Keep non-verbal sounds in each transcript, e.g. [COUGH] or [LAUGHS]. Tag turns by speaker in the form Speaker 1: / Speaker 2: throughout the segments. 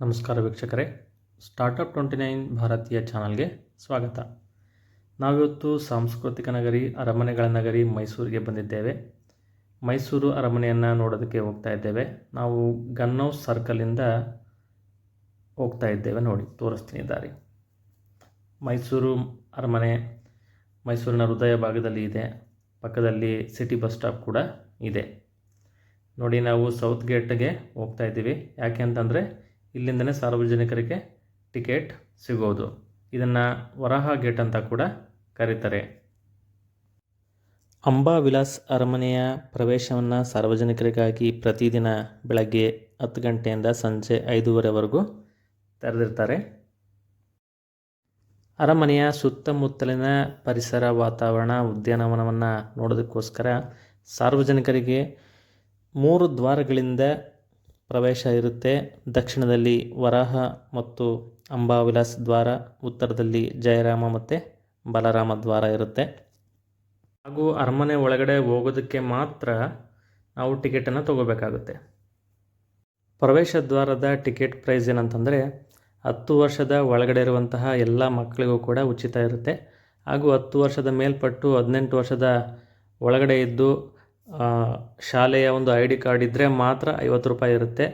Speaker 1: ನಮಸ್ಕಾರ ವೀಕ್ಷಕರೇ. Startup twenty nine ಭಾರತೀಯ ಚಾನಲ್ಗೆ ಸ್ವಾಗತ. ನಾವಿವತ್ತು ಸಾಂಸ್ಕೃತಿಕ ನಗರಿ, ಅರಮನೆಗಳ ನಗರಿ ಮೈಸೂರಿಗೆ ಬಂದಿದ್ದೇವೆ. ಮೈಸೂರು ಅರಮನೆಯನ್ನು ನೋಡೋದಕ್ಕೆ ಹೋಗ್ತಾ ಇದ್ದೇವೆ. ನಾವು ಗನ್ ಹೌಸ್ ಸರ್ಕಲಿಂದ ಹೋಗ್ತಾ ಇದ್ದೇವೆ ನೋಡಿ, ತೋರಿಸ್ತೀನಿ ದಾರಿ. ಮೈಸೂರು ಅರಮನೆ, ಮೈಸೂರಿನ ಹೃದಯ ಭಾಗದಲ್ಲಿ ಇದೆ. ಪಕ್ಕದಲ್ಲಿ ಸಿಟಿ ಬಸ್ ಸ್ಟಾಪ್ ಕೂಡ ಇದೆ. ನೋಡಿ, ನಾವು ಸೌತ್ ಗೇಟ್ಗೆ ಹೋಗ್ತಾ ಇದ್ದೀವಿ. ಯಾಕೆ ಅಂತಂದರೆ ಇಲ್ಲಿಂದನೇ ಸಾರ್ವಜನಿಕರಿಗೆ ಟಿಕೆಟ್ ಸಿಗೋದು. ಇದನ್ನು ವರಹ ಗೇಟ್ ಅಂತ ಕೂಡ ಕರೀತಾರೆ. ಅಂಬಾ ವಿಲಾಸ್ ಅರಮನೆಯ ಪ್ರವೇಶವನ್ನು ಸಾರ್ವಜನಿಕರಿಗಾಗಿ ಪ್ರತಿದಿನ ಬೆಳಗ್ಗೆ ಹತ್ತು ಗಂಟೆಯಿಂದ ಸಂಜೆ ಐದೂವರೆವರೆಗೂ ತೆರೆದಿರ್ತಾರೆ. ಅರಮನೆಯ ಸುತ್ತಮುತ್ತಲಿನ ಪರಿಸರ ವಾತಾವರಣ ಉದ್ಯಾನವನವನ್ನು ನೋಡೋದಕ್ಕೋಸ್ಕರ ಸಾರ್ವಜನಿಕರಿಗೆ ಮೂರು ದ್ವಾರಗಳಿಂದ ಪ್ರವೇಶ ಇರುತ್ತೆ. ದಕ್ಷಿಣದಲ್ಲಿ ವರಾಹ ಮತ್ತು ಅಂಬಾವಿಲಾಸ್ ದ್ವಾರ, ಉತ್ತರದಲ್ಲಿ ಜಯರಾಮ ಮತ್ತು ಬಲರಾಮ ದ್ವಾರ ಇರುತ್ತೆ. ಹಾಗೂ ಅರಮನೆ ಒಳಗಡೆ ಹೋಗೋದಕ್ಕೆ ಮಾತ್ರ ನಾವು ಟಿಕೆಟನ್ನು ತಗೋಬೇಕಾಗುತ್ತೆ. ಪ್ರವೇಶ ದ್ವಾರದ ಟಿಕೆಟ್ ಪ್ರೈಸ್ ಏನಂತಂದರೆ, ಹತ್ತು ವರ್ಷದ ಒಳಗಡೆ ಇರುವಂತಹ ಎಲ್ಲ ಮಕ್ಕಳಿಗೂ ಕೂಡ ಉಚಿತ ಇರುತ್ತೆ. ಹಾಗೂ ಹತ್ತು ವರ್ಷದ ಮೇಲ್ಪಟ್ಟು ಹದಿನೆಂಟು ವರ್ಷದ ಒಳಗಡೆ ಇದ್ದು ಶಾಲೆಯ ಒಂದು ಐ ಡಿ ಕಾರ್ಡ್ ಇದ್ದರೆ ಮಾತ್ರ ಐವತ್ತು ರೂಪಾಯಿ ಇರುತ್ತೆ.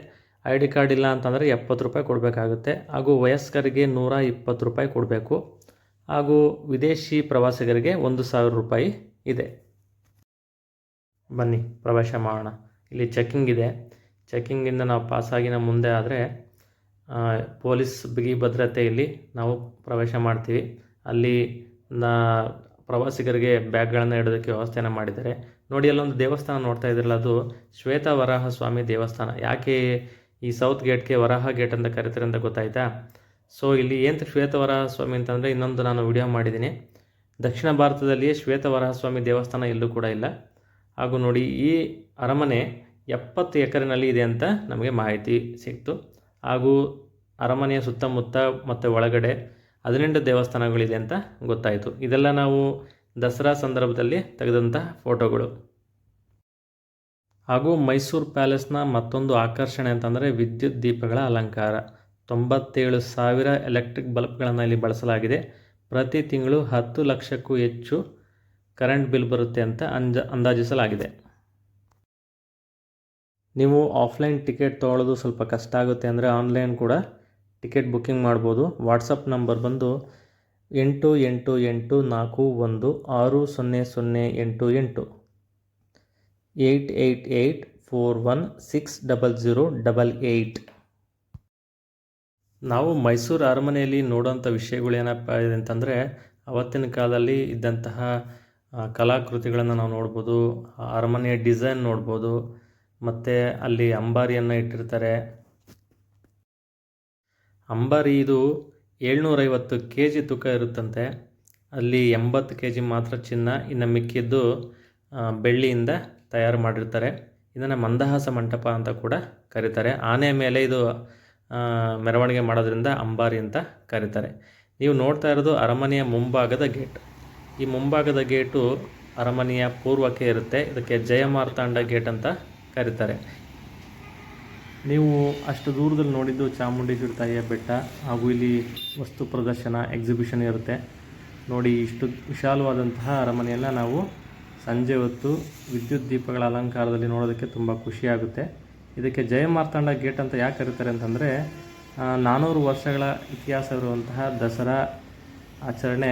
Speaker 1: ಐ ಡಿ ಕಾರ್ಡ್ ಇಲ್ಲ ಅಂತಂದರೆ ಎಪ್ಪತ್ತು ರೂಪಾಯಿ ಕೊಡಬೇಕಾಗುತ್ತೆ. ಹಾಗೂ ವಯಸ್ಕರಿಗೆ ನೂರ ಇಪ್ಪತ್ತು ರೂಪಾಯಿ ಕೊಡಬೇಕು. ಹಾಗೂ ವಿದೇಶಿ ಪ್ರವಾಸಿಗರಿಗೆ ಒಂದು ಸಾವಿರ ರೂಪಾಯಿ ಇದೆ. ಬನ್ನಿ, ಪ್ರವೇಶ ಮಾಡೋಣ. ಇಲ್ಲಿ ಚೆಕ್ಕಿಂಗ್ ಇದೆ. ಚೆಕ್ಕಿಂಗಿಂದ ನಾವು ಪಾಸಾಗಿನ ಮುಂದೆ ಆದರೆ ಪೊಲೀಸ್ ಬಿಗಿ ಭದ್ರತೆಯಲ್ಲಿ ನಾವು ಪ್ರವೇಶ ಮಾಡ್ತೀವಿ. ಅಲ್ಲಿ ನಾ, ಪ್ರವಾಸಿಗರಿಗೆ ಬ್ಯಾಗ್ಗಳನ್ನು ಇಡೋದಕ್ಕೆ ವ್ಯವಸ್ಥೆಯನ್ನು ಮಾಡಿದ್ದಾರೆ. ನೋಡಿ, ಅಲ್ಲೊಂದು ದೇವಸ್ಥಾನ ನೋಡ್ತಾ ಇದ್ರಲ್ಲ, ಅದು ಶ್ವೇತ ವರಾಹ ಸ್ವಾಮಿ ದೇವಸ್ಥಾನ. ಯಾಕೆ ಈ ಸೌತ್ ಗೇಟ್ಗೆ ವರಾಹ ಗೇಟ್ ಅಂತ ಕರೀತಾರೆ ಅಂತ ಗೊತ್ತಾಯ್ತಾ? ಸೊ ಇಲ್ಲಿ ಏನು ಶ್ವೇತ ವರಾಹ ಸ್ವಾಮಿ ಅಂತಂದರೆ ಇನ್ನೊಂದು ನಾನು ವಿಡಿಯೋ ಮಾಡಿದ್ದೀನಿ. ದಕ್ಷಿಣ ಭಾರತದಲ್ಲಿಯೇ ಶ್ವೇತ ವರಾಹ ಸ್ವಾಮಿ ದೇವಸ್ಥಾನ ಎಲ್ಲೂ ಕೂಡ ಇಲ್ಲ. ಹಾಗೂ ನೋಡಿ, ಈ ಅರಮನೆ ಎಪ್ಪತ್ತು ಎಕರೆನಲ್ಲಿ ಇದೆ ಅಂತ ನಮಗೆ ಮಾಹಿತಿ ಸಿಕ್ತು. ಹಾಗೂ ಅರಮನೆಯ ಸುತ್ತಮುತ್ತ ಮತ್ತು ಒಳಗಡೆ ಹದಿನೆಂಟು ದೇವಸ್ಥಾನಗಳಿದೆ ಅಂತ ಗೊತ್ತಾಯಿತು. ಇದೆಲ್ಲ ನಾವು ದಸರಾ ಸಂದರ್ಭದಲ್ಲಿ ತೆಗೆದಂಥ ಫೋಟೋಗಳು. ಹಾಗೂ ಮೈಸೂರು ಪ್ಯಾಲೇಸ್ನ ಮತ್ತೊಂದು ಆಕರ್ಷಣೆ ಅಂತಂದರೆ ವಿದ್ಯುತ್ ದೀಪಗಳ ಅಲಂಕಾರ. ತೊಂಬತ್ತೇಳು ಸಾವಿರ ಎಲೆಕ್ಟ್ರಿಕ್ ಬಲ್ಬ್ಗಳನ್ನು ಇಲ್ಲಿ ಬಳಸಲಾಗಿದೆ. ಪ್ರತಿ ತಿಂಗಳು ಹತ್ತು ಲಕ್ಷಕ್ಕೂ ಹೆಚ್ಚು ಕರೆಂಟ್ ಬಿಲ್ ಬರುತ್ತೆ ಅಂತ ಅಂಜ, ಅಂದಾಜಿಸಲಾಗಿದೆ. ನೀವು ಆಫ್ಲೈನ್ ಟಿಕೆಟ್ ತೊಗೊಳ್ಳೋದು ಸ್ವಲ್ಪ ಕಷ್ಟ ಆಗುತ್ತೆ ಅಂದರೆ ಆನ್ಲೈನ್ ಕೂಡ ಟಿಕೆಟ್ ಬುಕ್ಕಿಂಗ್ ಮಾಡ್ಬೋದು. ವಾಟ್ಸಪ್ ನಂಬರ್ ಬಂದು ಎಂಟು ಎಂಟು ಎಂಟು ನಾಲ್ಕು ಒಂದು ಆರು ಸೊನ್ನೆ ಸೊನ್ನೆ ಎಂಟು ಎಂಟು. Eight eight eight four one six double zero double eight ನಾವು ಮೈಸೂರು ಅರಮನೆಯಲ್ಲಿ ನೋಡೋಂಥ ವಿಷಯಗಳು ಏನಪ್ಪ ಇದೆ ಅಂತಂದರೆ, ಅವತ್ತಿನ ಕಾಲದಲ್ಲಿ ಇದ್ದಂತಹ ಕಲಾಕೃತಿಗಳನ್ನು ನಾವು ನೋಡ್ಬೋದು, ಅರಮನೆಯ ಡಿಸೈನ್ ನೋಡ್ಬೋದು, ಮತ್ತು ಅಲ್ಲಿ ಅಂಬಾರಿಯನ್ನು ಇಟ್ಟಿರ್ತಾರೆ. ಅಂಬಾರಿ ಇದು ಏಳ್ನೂರೈವತ್ತು ಕೆ ಜಿ ತೂಕ ಇರುತ್ತಂತೆ. ಅಲ್ಲಿ ಎಂಬತ್ತು ಕೆ ಜಿ ಮಾತ್ರ ಚಿನ್ನ ಇನ್ನು ಮಿಕ್ಕಿದ್ದು ಬೆಳ್ಳಿಯಿಂದ ತಯಾರು ಮಾಡಿರ್ತಾರೆ. ಇದನ್ನು ಮಂದಹಾಸ ಮಂಟಪ ಅಂತ ಕೂಡ ಕರೀತಾರೆ. ಆನೆ ಮೇಲೆ ಇದು ಮೆರವಣಿಗೆ ಮಾಡೋದ್ರಿಂದ ಅಂಬಾರಿ ಅಂತ ಕರೀತಾರೆ. ನೀವು ನೋಡ್ತಾ ಇರೋದು ಅರಮನೆಯ ಮುಂಭಾಗದ ಗೇಟ್. ಈ ಮುಂಭಾಗದ ಗೇಟು ಅರಮನೆಯ ಪೂರ್ವಕ್ಕೆ ಇರುತ್ತೆ. ಇದಕ್ಕೆ ಜಯಮಾರ್ತಾಂಡ ಗೇಟ್ ಅಂತ ಕರೀತಾರೆ. ನೀವು ಅಷ್ಟು ದೂರದಲ್ಲಿ ನೋಡಿದ್ದು ಚಾಮುಂಡೇಶ್ವರಿ ತಾಯಿಯ ಬೆಟ್ಟ ಹಾಗೂ ಇಲ್ಲಿ ವಸ್ತು ಪ್ರದರ್ಶನ ಎಕ್ಸಿಬಿಷನ್ ಇರುತ್ತೆ. ನೋಡಿ ಇಷ್ಟು ವಿಶಾಲವಾದಂತಹ ಅರಮನೆಯನ್ನು ನಾವು ಸಂಜೆ ಹೊತ್ತು ವಿದ್ಯುತ್ ದೀಪಗಳ ಅಲಂಕಾರದಲ್ಲಿ ನೋಡೋದಕ್ಕೆ ತುಂಬ ಖುಷಿಯಾಗುತ್ತೆ ಇದಕ್ಕೆ ಜಯಮಾರ್ತಾಂಡ ಗೇಟ್ ಅಂತ ಯಾಕೆ ಕರೀತಾರೆ ಅಂತಂದರೆ ನಾನ್ನೂರು ವರ್ಷಗಳ ಇತಿಹಾಸವಿರುವಂತಹ ದಸರಾ ಆಚರಣೆ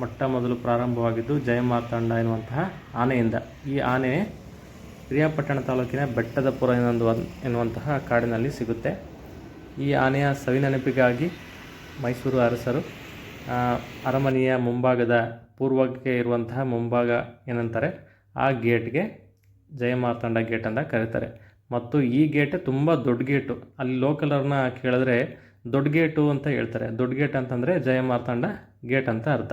Speaker 1: ಮೊಟ್ಟ ಮೊದಲು ಪ್ರಾರಂಭವಾಗಿದ್ದು ಜಯಮಾರ್ತಾಂಡ ಎನ್ನುವಂತಹ ಆನೆಯಿಂದ. ಈ ಆನೆ ಪಿರಿಯಾಪಟ್ಟಣ ತಾಲೂಕಿನ ಬೆಟ್ಟದಪುರ ಎನ್ನೊಂದು ಎನ್ನುವಂತಹ ಕಾಡಿನಲ್ಲಿ ಸಿಗುತ್ತೆ. ಈ ಆನೆಯ ಸವಿನೆನಪಿಗಾಗಿ ಮೈಸೂರು ಅರಸರು ಅರಮನೆಯ ಮುಂಭಾಗದ ಪೂರ್ವಕ್ಕೆ ಇರುವಂತಹ ಮುಂಭಾಗ ಏನಂತಾರೆ, ಆ ಗೇಟ್ಗೆ ಜಯಮಾರ್ತಾಂಡ ಗೇಟ್ ಅಂತ ಕರೀತಾರೆ. ಮತ್ತು ಈ ಗೇಟ್ ತುಂಬ ದೊಡ್ಡ ಗೇಟು. ಅಲ್ಲಿ ಲೋಕಲರ್ನ ಕೇಳಿದ್ರೆ ದೊಡ್ಡ ಗೇಟು ಅಂತ ಹೇಳ್ತಾರೆ. ದೊಡ್ಡ ಗೇಟ್ ಅಂತಂದರೆ ಜಯಮಾರ್ತಾಂಡ ಗೇಟ್ ಅಂತ ಅರ್ಥ.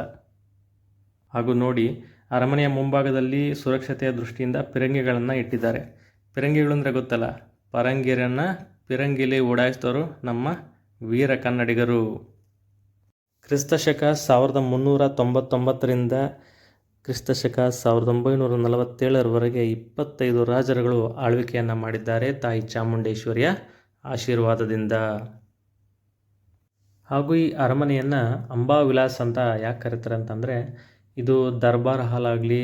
Speaker 1: ಹಾಗೂ ನೋಡಿ ಅರಮನೆಯ ಮುಂಭಾಗದಲ್ಲಿ ಸುರಕ್ಷತೆಯ ದೃಷ್ಟಿಯಿಂದ ಪಿರಂಗಿಗಳನ್ನು ಇಟ್ಟಿದ್ದಾರೆ. ಪಿರಂಗಿಗಳು ಅಂದರೆ ಗೊತ್ತಲ್ಲ? ಪರಂಗಿರನ್ನು ಪಿರಂಗಿಲಿ ಓಡಾಯಿಸಿದವರು ನಮ್ಮ ವೀರ ಕನ್ನಡಿಗರು. ಕ್ರಿಸ್ತಶಕ ಸಾವಿರದ ಮುನ್ನೂರ ತೊಂಬತ್ತೊಂಬತ್ತರಿಂದ ಕ್ರಿಸ್ತಶಕ ಸಾವಿರದ ಒಂಬೈನೂರ ನಲವತ್ತೇಳರವರೆಗೆ ಇಪ್ಪತ್ತೈದು ರಾಜರುಗಳು ಆಳ್ವಿಕೆಯನ್ನು ಮಾಡಿದ್ದಾರೆ ತಾಯಿ ಚಾಮುಂಡೇಶ್ವರಿಯ ಆಶೀರ್ವಾದದಿಂದ. ಹಾಗೂ ಈ ಅರಮನೆಯನ್ನು ಅಂಬಾವಿಲಾಸ್ ಅಂತ ಯಾಕೆ ಕರೀತಾರೆ ಅಂತಂದರೆ ಇದು ದರ್ಬಾರ್ ಹಾಲ್ ಆಗಲಿ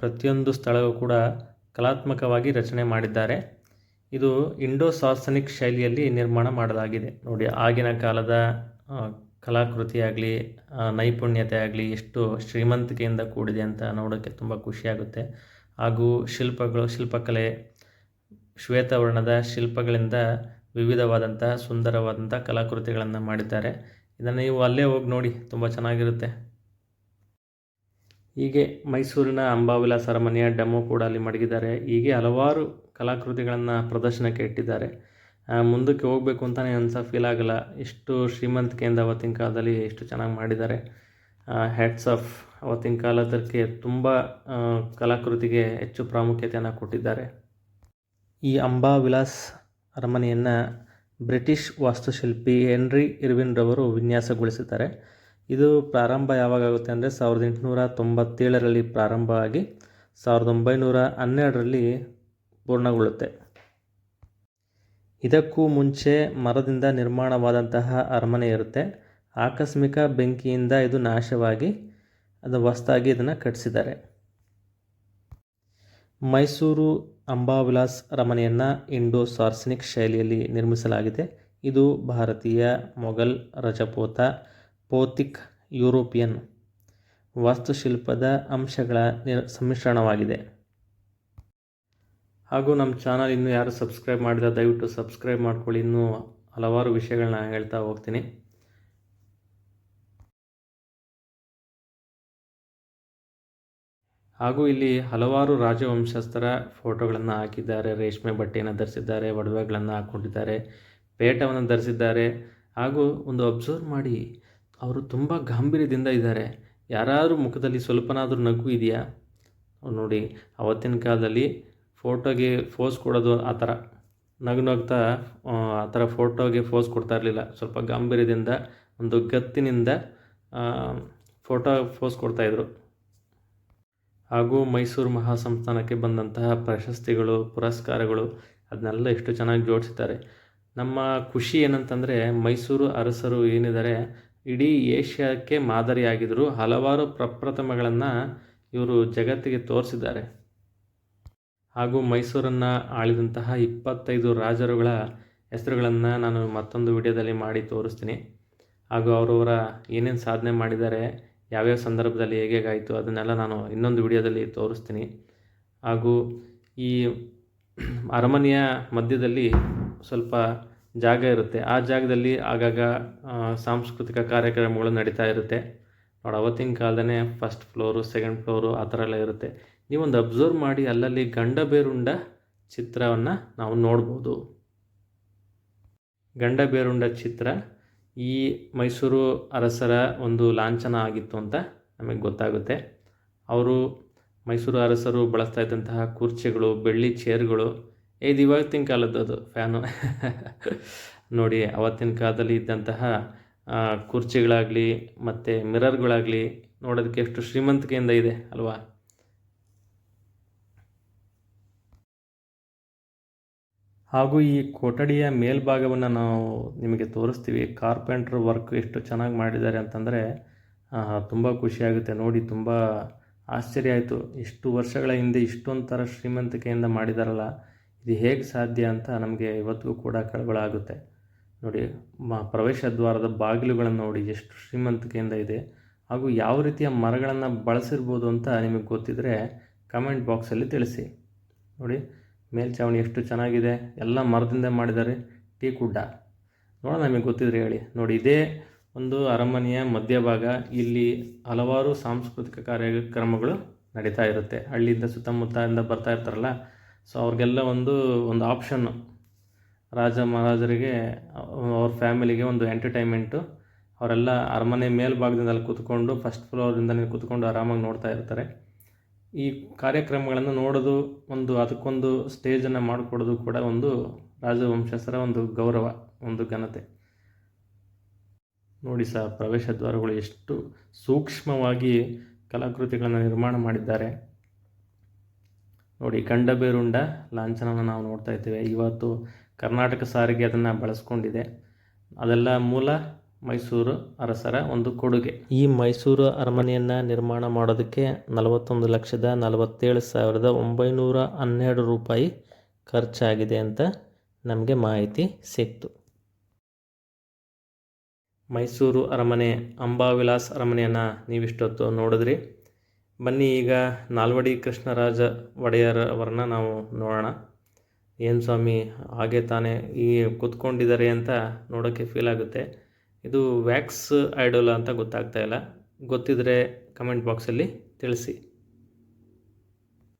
Speaker 1: ಪ್ರತಿಯೊಂದು ಸ್ಥಳವೂ ಕೂಡ ಕಲಾತ್ಮಕವಾಗಿ ರಚನೆ ಮಾಡಿದ್ದಾರೆ. ಇದು ಇಂಡೋ ಸಾಸನಿಕ್ ಶೈಲಿಯಲ್ಲಿ ನಿರ್ಮಾಣ ಮಾಡಲಾಗಿದೆ. ನೋಡಿ, ಆಗಿನ ಕಾಲದ ಕಲಾಕೃತಿಯಾಗಲಿ ನೈಪುಣ್ಯತೆ ಆಗಲಿ ಎಷ್ಟು ಶ್ರೀಮಂತಿಕೆಯಿಂದ ಕೂಡಿದೆ ಅಂತ ನೋಡೋಕ್ಕೆ ತುಂಬ ಖುಷಿಯಾಗುತ್ತೆ ಹಾಗೂ ಶಿಲ್ಪಗಳು, ಶಿಲ್ಪಕಲೆ, ಶ್ವೇತವರ್ಣದ ಶಿಲ್ಪಗಳಿಂದ ವಿವಿಧವಾದಂತಹ ಸುಂದರವಾದಂಥ ಕಲಾಕೃತಿಗಳನ್ನು ಮಾಡಿದ್ದಾರೆ. ಇದನ್ನು ನೀವು ಅಲ್ಲೇ ಹೋಗಿ ನೋಡಿ, ತುಂಬ ಚೆನ್ನಾಗಿರುತ್ತೆ. ಹೀಗೆ ಮೈಸೂರಿನ ಅಂಬಾವಿಲಾಸ ಅರಮನೆಯ ಡೆಮೋ ಕೂಡ ಅಲ್ಲಿ ಮಡಗಿದ್ದಾರೆ. ಹೀಗೆ ಹಲವಾರು ಕಲಾಕೃತಿಗಳನ್ನು ಪ್ರದರ್ಶನಕ್ಕೆ ಇಟ್ಟಿದ್ದಾರೆ. ಮುಂದಕ್ಕೆ ಹೋಗಬೇಕು ಅಂತಲೇ ಅನ್ಸ ಫೀಲ್ ಆಗಲ್ಲ. ಎಷ್ಟು ಶ್ರೀಮಂತಿಕೆಯಿಂದ ಅವತ್ತಿನ ಕಾಲದಲ್ಲಿ ಎಷ್ಟು ಚೆನ್ನಾಗಿ ಮಾಡಿದ್ದಾರೆ. ಹ್ಯಾಟ್ಸ್ ಆಫ್ ಅವತ್ತಿನ ಕಾಲದಕ್ಕೆ ತುಂಬ ಕಲಾಕೃತಿಗೆ ಹೆಚ್ಚು ಪ್ರಾಮುಖ್ಯತೆಯನ್ನು ಕೊಟ್ಟಿದ್ದಾರೆ. ಈ ಅಂಬಾ ವಿಲಾಸ್ ಅರಮನೆಯನ್ನು ಬ್ರಿಟಿಷ್ ವಾಸ್ತುಶಿಲ್ಪಿ ಹೆನ್ರಿ ಇರ್ವಿನ್ ರವರು ವಿನ್ಯಾಸಗೊಳಿಸಿದ್ದಾರೆ. ಇದು ಪ್ರಾರಂಭ ಯಾವಾಗಾಗುತ್ತೆ ಅಂದರೆ ಸಾವಿರದ ಎಂಟುನೂರ ತೊಂಬತ್ತೇಳರಲ್ಲಿ ಪ್ರಾರಂಭ ಆಗಿ ಸಾವಿರದ ಒಂಬೈನೂರ ಹನ್ನೆರಡರಲ್ಲಿ ಪೂರ್ಣಗೊಳ್ಳುತ್ತೆ. ಇದಕ್ಕೂ ಮುಂಚೆ ಮರದಿಂದ ನಿರ್ಮಾಣವಾದಂತಹ ಅರಮನೆ ಇರುತ್ತೆ. ಆಕಸ್ಮಿಕ ಬೆಂಕಿಯಿಂದ ಇದು ನಾಶವಾಗಿ ಅದು ಹೊಸದಾಗಿ ಇದನ್ನು ಕಟ್ಟಿಸಿದ್ದಾರೆ. ಮೈಸೂರು ಅಂಬಾವಿಲಾಸ್ ಅರಮನೆಯನ್ನು ಇಂಡೋ ಸಾರ್ಸನಿಕ್ ಶೈಲಿಯಲ್ಲಿ ನಿರ್ಮಿಸಲಾಗಿದೆ. ಇದು ಭಾರತೀಯ ಮೊಘಲ್ ರಜಪೂತ ಪೋತಿಕ್ ಯುರೋಪಿಯನ್ ವಾಸ್ತುಶಿಲ್ಪದ ಅಂಶಗಳ ಸಮ್ಮಿಶ್ರಣವಾಗಿದೆ. ಹಾಗೂ ನಮ್ಮ ಚಾನಲ್ ಇನ್ನೂ ಯಾರು ಸಬ್ಸ್ಕ್ರೈಬ್ ಮಾಡಿದ ದಯವಿಟ್ಟು ಸಬ್ಸ್ಕ್ರೈಬ್ ಮಾಡ್ಕೊಳ್ಳಿ. ಇನ್ನೂ ಹಲವಾರು ವಿಷಯಗಳನ್ನ ಹೇಳ್ತಾ ಹೋಗ್ತೀನಿ. ಹಾಗೂ ಇಲ್ಲಿ ಹಲವಾರು ರಾಜವಂಶಸ್ಥರ ಫೋಟೋಗಳನ್ನು ಹಾಕಿದ್ದಾರೆ. ರೇಷ್ಮೆ ಬಟ್ಟೆಯನ್ನು ಧರಿಸಿದ್ದಾರೆ, ಒಡವೆಗಳನ್ನು ಹಾಕ್ಕೊಂಡಿದ್ದಾರೆ, ಪೇಟವನ್ನು ಧರಿಸಿದ್ದಾರೆ. ಹಾಗೂ ಒಂದು ಅಬ್ಸರ್ವ್ ಮಾಡಿ ಅವರು ತುಂಬ ಗಾಂಭೀರ್ಯದಿಂದ ಇದ್ದಾರೆ. ಯಾರಾದರೂ ಮುಖದಲ್ಲಿ ಸ್ವಲ್ಪನಾದರೂ ನಗು ಇದೆಯಾ? ನೋಡಿ, ಅವತ್ತಿನ ಕಾಲದಲ್ಲಿ ಫೋಟೋಗೆ ಫೋಸ್ ಕೊಡೋದು ಆ ಥರ. ನಗು ನಗ್ತಾ, ಆ ಥರ ಫೋಟೋಗೆ ಫೋಸ್ ಕೊಡ್ತಾ ಇರಲಿಲ್ಲ. ಸ್ವಲ್ಪ ಗಾಂಭೀರ್ಯದಿಂದ, ಒಂದು ಗತ್ತಿನಿಂದ ಫೋಟೋ ಫೋಸ್ ಕೊಡ್ತಾಯಿದ್ರು ಹಾಗೂ ಮೈಸೂರು ಮಹಾಸಂಸ್ಥಾನಕ್ಕೆ ಬಂದಂತಹ ಪ್ರಶಸ್ತಿಗಳು, ಪುರಸ್ಕಾರಗಳು, ಅದನ್ನೆಲ್ಲ ಎಷ್ಟು ಚೆನ್ನಾಗಿ ಜೋಡಿಸಿದ್ದಾರೆ. ನಮ್ಮ ಖುಷಿ ಏನಂತಂದರೆ ಮೈಸೂರು ಅರಸರು ಏನಿದ್ದಾರೆ ಇಡೀ ಏಷ್ಯಾಕ್ಕೆ ಮಾದರಿಯಾಗಿದ್ದರು ಹಲವಾರು ಪ್ರಪ್ರಥಮಗಳನ್ನು ಇವರು ಜಗತ್ತಿಗೆ ತೋರಿಸಿದ್ದಾರೆ. ಹಾಗೂ ಮೈಸೂರನ್ನು ಆಳಿದಂತಹ ಇಪ್ಪತ್ತೈದು ರಾಜರುಗಳ ಹೆಸರುಗಳನ್ನು ನಾನು ಮತ್ತೊಂದು ವಿಡಿಯೋದಲ್ಲಿ ಮಾಡಿ ತೋರಿಸ್ತೀನಿ. ಹಾಗೂ ಅವರವರ ಏನೇನು ಸಾಧನೆ ಮಾಡಿದ್ದಾರೆ, ಯಾವ್ಯಾವ ಸಂದರ್ಭದಲ್ಲಿ ಹೇಗೇಗಾಯಿತು ಅದನ್ನೆಲ್ಲ ನಾನು ಇನ್ನೊಂದು ವಿಡಿಯೋದಲ್ಲಿ ತೋರಿಸ್ತೀನಿ. ಹಾಗೂ ಈ ಅರಮನೆಯ ಮಧ್ಯದಲ್ಲಿ ಸ್ವಲ್ಪ ಜಾಗ ಇರುತ್ತೆ. ಆ ಜಾಗದಲ್ಲಿ ಆಗಾಗ ಸಾಂಸ್ಕೃತಿಕ ಕಾರ್ಯಕ್ರಮಗಳು ನಡೀತಾ ಇರುತ್ತೆ. ನೋಡಿ ಅವತ್ತಿನ ಕಾಲದನೇ ಫಸ್ಟ್ ಫ್ಲೋರು ಸೆಕೆಂಡ್ ಫ್ಲೋರು ಆ ಥರ ಎಲ್ಲ ಇರುತ್ತೆ. ನೀವೊಂದು ಅಬ್ಸರ್ವ್ ಮಾಡಿ ಅಲ್ಲಲ್ಲಿ ಗಂಡಬೇರುಂಡ ಚಿತ್ರವನ್ನು ನಾವು ನೋಡ್ಬೋದು. ಗಂಡಬೇರುಂಡ ಚಿತ್ರ ಈ ಮೈಸೂರು ಅರಸರ ಒಂದು ಲಾಂಛನ ಆಗಿತ್ತು ಅಂತ ನಮಗೆ ಗೊತ್ತಾಗುತ್ತೆ. ಅವರು ಮೈಸೂರು ಅರಸರು ಬಳಸ್ತಾ ಇದ್ದಂತಹ ಕುರ್ಚಿಗಳು, ಬೆಳ್ಳಿ ಚೇರ್ಗಳು ಇದು ಇವತ್ತಿನ ಕಾಲದ್ದು ಫ್ಯಾನು. [LAUGHS] ನೋಡಿ, ಅವತ್ತಿನ ಕಾಲದಲ್ಲಿ ಇದ್ದಂತಹ ಕುರ್ಚಿಗಳಾಗಲಿ, ಮತ್ತು ಮಿರರ್ಗಳಾಗಲಿ ನೋಡೋದಕ್ಕೆ ಎಷ್ಟು ಶ್ರೀಮಂತಿಕೆಯಿಂದ ಇದೆ ಅಲ್ವಾ? ಹಾಗೂ ಈ ಕೊಠಡಿಯ ಮೇಲ್ಭಾಗವನ್ನು ನಾವು ನಿಮಗೆ ತೋರಿಸ್ತೀವಿ. ಕಾರ್ಪೆಂಟ್ರ್ ವರ್ಕ್ ಎಷ್ಟು ಚೆನ್ನಾಗಿ ಮಾಡಿದ್ದಾರೆ ಅಂತಂದರೆ ತುಂಬ ಖುಷಿಯಾಗುತ್ತೆ ನೋಡಿ, ತುಂಬ ಆಶ್ಚರ್ಯ ಆಯಿತು. ಇಷ್ಟು ವರ್ಷಗಳ ಹಿಂದೆ ಇಷ್ಟೊಂದು ಥರ ಶ್ರೀಮಂತಿಕೆಯಿಂದ ಮಾಡಿದಾರಲ್ಲ. ಇದು ಹೇಗೆ ಸಾಧ್ಯ ಅಂತ ನಮಗೆ ಇವತ್ತಿಗೂ ಕೂಡ ಕಳವಳ ಆಗುತ್ತೆ ನೋಡಿ, ಮ, ಪ್ರವೇಶ ದ್ವಾರದ ಬಾಗಿಲುಗಳನ್ನು ನೋಡಿ, ಎಷ್ಟು ಶ್ರೀಮಂತಿಕೆಯಿಂದ ಇದೆ. ಹಾಗೂ ಯಾವ ರೀತಿಯ ಮರಗಳನ್ನು ಬಳಸಿರ್ಬೋದು ಅಂತ ನಿಮಗೆ ಗೊತ್ತಿದ್ದರೆ ಕಮೆಂಟ್ ಬಾಕ್ಸಲ್ಲಿ ತಿಳಿಸಿ. ನೋಡಿ ಮೇಲ್ಛಾವಣಿ ಎಷ್ಟು ಚೆನ್ನಾಗಿದೆ. ಎಲ್ಲ ಮರದಿಂದ ಮಾಡಿದ್ದಾರೆ. ಟೀ ಕುಡ್ಡ. ನೋಡೋಣ ನಮಗೆ ಗೊತ್ತಿದ್ರೆ ಹೇಳಿ. ನೋಡಿ, ಇದೇ ಒಂದು ಅರಮನೆಯ ಮಧ್ಯಭಾಗ. ಇಲ್ಲಿ ಹಲವಾರು ಸಾಂಸ್ಕೃತಿಕ ಕಾರ್ಯಕ್ರಮಗಳು ನಡೀತಾ ಇರುತ್ತೆ. ಹಳ್ಳಿಯಿಂದ ಸುತ್ತಮುತ್ತದಿಂದ ಬರ್ತಾ ಇರ್ತಾರಲ್ಲ ಸೊ ಅವ್ರಿಗೆಲ್ಲ ಒಂದು ಒಂದು ಆಪ್ಷನ್ನು ರಾಜ ಮಹಾರಾಜರಿಗೆ, ಅವ್ರ ಫ್ಯಾಮಿಲಿಗೆ ಒಂದು ಎಂಟರ್ಟೈನ್ಮೆಂಟು ಅವರೆಲ್ಲ ಅರಮನೆ ಮೇಲ್ಭಾಗದಿಂದ ಅಲ್ಲಿ ಕೂತ್ಕೊಂಡು ಫಸ್ಟ್ ಫ್ಲೋರಿಂದಲೇ ಕೂತ್ಕೊಂಡು ಆರಾಮಾಗಿ ನೋಡ್ತಾ ಇರ್ತಾರೆ. ಈ ಕಾರ್ಯಕ್ರಮಗಳನ್ನು ನೋಡೋದು ಒಂದು, ಅದಕ್ಕೊಂದು ಸ್ಟೇಜನ್ನು ಮಾಡಿಕೊಡೋದು ಕೂಡ ಒಂದು ರಾಜವಂಶಸ್ಥರ ಒಂದು ಗೌರವ, ಒಂದು ಘನತೆ. ನೋಡಿ ಸಹ ಪ್ರವೇಶ ದ್ವಾರಗಳು ಎಷ್ಟು ಸೂಕ್ಷ್ಮವಾಗಿ ಕಲಾಕೃತಿಗಳನ್ನು ನಿರ್ಮಾಣ ಮಾಡಿದ್ದಾರೆ. ನೋಡಿ ಗಂಡಬೇರುಂಡ ಲಾಂಛನವನ್ನು ನಾವು ನೋಡ್ತಾ ಇದ್ದೇವೆ. ಇವತ್ತು ಕರ್ನಾಟಕ ಸಾರಿಗೆ ಅದನ್ನು ಬಳಸ್ಕೊಂಡಿದೆ. ಅದೆಲ್ಲ ಮೂಲ ಮೈಸೂರು ಅರಸರ ಒಂದು ಕೊಡುಗೆ. ಈ ಮೈಸೂರು ಅರಮನೆಯನ್ನು ನಿರ್ಮಾಣ ಮಾಡೋದಕ್ಕೆ ನಲವತ್ತೊಂದು ಲಕ್ಷದ ನಲವತ್ತೇಳು ಸಾವಿರದ ಒಂಬೈನೂರ ಹನ್ನೆರಡು ರೂಪಾಯಿ ಖರ್ಚಾಗಿದೆ ಅಂತ ನಮಗೆ ಮಾಹಿತಿ ಸಿಕ್ತು. ಮೈಸೂರು ಅರಮನೆ ಅಂಬಾವಿಲಾಸ್ ಅರಮನೆಯನ್ನು ನೀವಿಷ್ಟೊತ್ತು ನೋಡಿದ್ರಿ. ಬನ್ನಿ, ಈಗ ನಾಲ್ವಡಿ ಕೃಷ್ಣರಾಜ ಒಡೆಯರ್ ಅವರನ್ನ ನಾವು ನೋಡೋಣ. ಏನು ಸ್ವಾಮಿ, ಹಾಗೆ ತಾನೇ ಈ ಕೂತ್ಕೊಂಡಿದ್ದಾರೆ ಅಂತ ನೋಡೋಕ್ಕೆ ಫೀಲ್ ಆಗುತ್ತೆ. ಇದು ವ್ಯಾಕ್ಸ್ ಐಡೋಲ ಅಂತ ಗೊತ್ತಾಗ್ತಾ ಇಲ್ಲ. ಗೊತ್ತಿದ್ದರೆ ಕಮೆಂಟ್ ಬಾಕ್ಸಲ್ಲಿ ತಿಳಿಸಿ.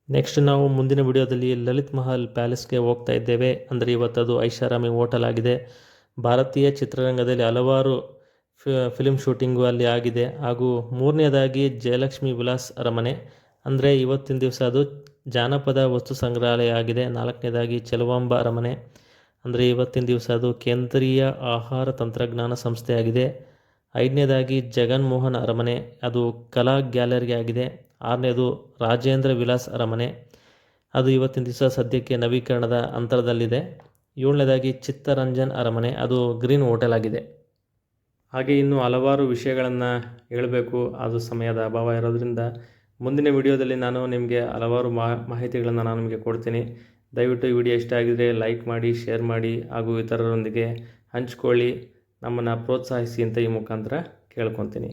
Speaker 1: ನೆಕ್ಸ್ಟ್ ನಾವು ಮುಂದಿನ ವಿಡಿಯೋದಲ್ಲಿ ಲಲಿತ್ ಮಹಲ್ ಪ್ಯಾಲೇಸ್ಗೆ ಹೋಗ್ತಾ ಇದ್ದೇವೆ. ಅಂದರೆ ಇವತ್ತದು ಐಷಾರಾಮಿ ಹೋಟೆಲ್ ಆಗಿದೆ. ಭಾರತೀಯ ಚಿತ್ರರಂಗದಲ್ಲಿ ಹಲವಾರು ಫಿಲ್ಮ್ ಶೂಟಿಂಗು ಅಲ್ಲಿ ಆಗಿದೆ. ಹಾಗೂ ಮೂರನೇದಾಗಿ ಜಯಲಕ್ಷ್ಮಿ ವಿಲಾಸ್ ಅರಮನೆ. ಅಂದರೆ ಇವತ್ತಿನ ದಿವಸ ಅದು ಜಾನಪದ ವಸ್ತು ಸಂಗ್ರಹಾಲಯ ಆಗಿದೆ. ನಾಲ್ಕನೇದಾಗಿ ಚೆಲುವಾಂಬ ಅರಮನೆ. ಅಂದರೆ ಇವತ್ತಿನ ದಿವಸ ಅದು ಕೇಂದ್ರೀಯ ಆಹಾರ ತಂತ್ರಜ್ಞಾನ ಸಂಸ್ಥೆಯಾಗಿದೆ ಐದನೇದಾಗಿ ಜಗನ್ಮೋಹನ್ ಅರಮನೆ. ಅದು ಕಲಾ ಗ್ಯಾಲರಿ ಆಗಿದೆ. ಆರನೇದು ರಾಜೇಂದ್ರ ವಿಲಾಸ್ ಅರಮನೆ. ಅದು ಇವತ್ತಿನ ದಿವಸ ಸದ್ಯಕ್ಕೆ ನವೀಕರಣದ ಅಂತರದಲ್ಲಿದೆ. ಏಳನೇದಾಗಿ ಚಿತ್ತರಂಜನ್ ಅರಮನೆ. ಅದು ಗ್ರೀನ್ ಹೋಟೆಲ್ ಆಗಿದೆ. ಹಾಗೆ ಇನ್ನು ಹಲವಾರು ವಿಷಯಗಳನ್ನು ಹೇಳಬೇಕು. ಅದು ಸಮಯದ ಅಭಾವ ಇರೋದರಿಂದ ಮುಂದಿನ ವಿಡಿಯೋದಲ್ಲಿ ನಾನು ನಿಮಗೆ ಹಲವಾರು ಮಾಹಿತಿಗಳನ್ನು ನಾನು ನಿಮಗೆ ಕೊಡ್ತೀನಿ. ದಯವಿಟ್ಟು ಈ ವಿಡಿಯೋ ಇಷ್ಟ ಆಗಿದರೆ ಲೈಕ್ ಮಾಡಿ, ಶೇರ್ ಮಾಡಿ ಹಾಗೂ ಇತರರೊಂದಿಗೆ ಹಂಚ್ಕೊಳ್ಳಿ. ನಮ್ಮನ್ನು ಪ್ರೋತ್ಸಾಹಿಸಿ ಅಂತ ಈ ಮುಖಾಂತರ ಕೇಳ್ಕೊತೀನಿ.